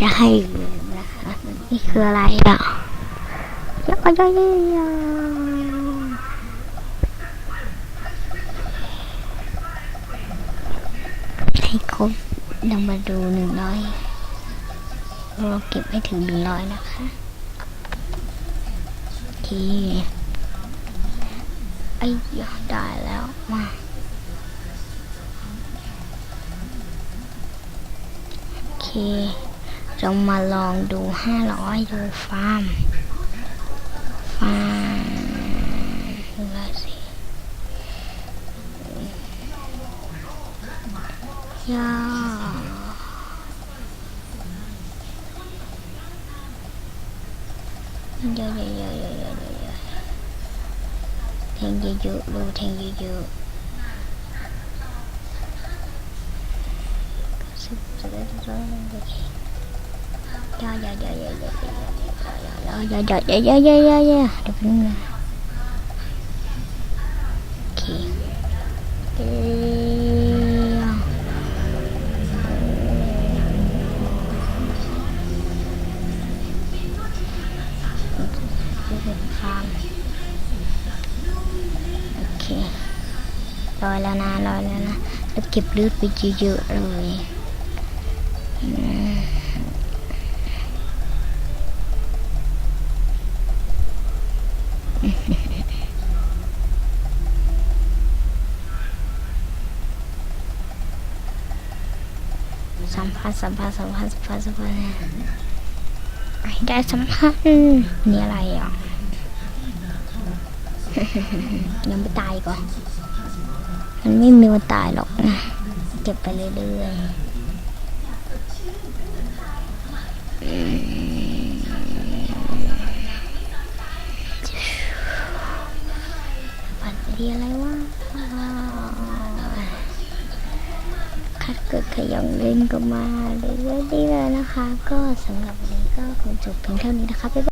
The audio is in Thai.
จะให้ดูนะคะนี่คืออะไรอะแล้วก็ย่อยให้ครบเรามาดูหนึ่งร้อยเราเก็บให้ถึงหนึ่งร้อยนะคะโอเคไอ้ยาได้แล้วมาโอเค เรามาลองดูห้าร้อยดูฟาร์ม ฟาร์มดูอะไรสิยาเยอะเยอะเยอะเยอะเยอะเยอะเยอะแทงเยอะๆดูแทงเยอะๆสิบจะได้จะได้โอเค ยายายายายายายายายายายายายายาเดี๋ยวแป๊บนึงนะโอเคเอ้ยเป็นฟาร์มโอเคลอยแล้วนะลอยแล้วนะแล้วเก็บเลือดไปเยอะๆเลย อืมสัมผัสสัมผัสสัมผัสสัมผัสสัมผัสได้สัมผัสนี่อะไรอะยังไม่ตายก่อน มันไม่มีวันตายหรอกนะ เก็บไปเรื่อยๆ ดีอะไรวะคัดเกิดขยองเล่นก็มาเลยดีเลยนะคะ ก็สำหรับวันนี้ก็คงจบเพียงเท่านี้นะคะบ๊ายบาย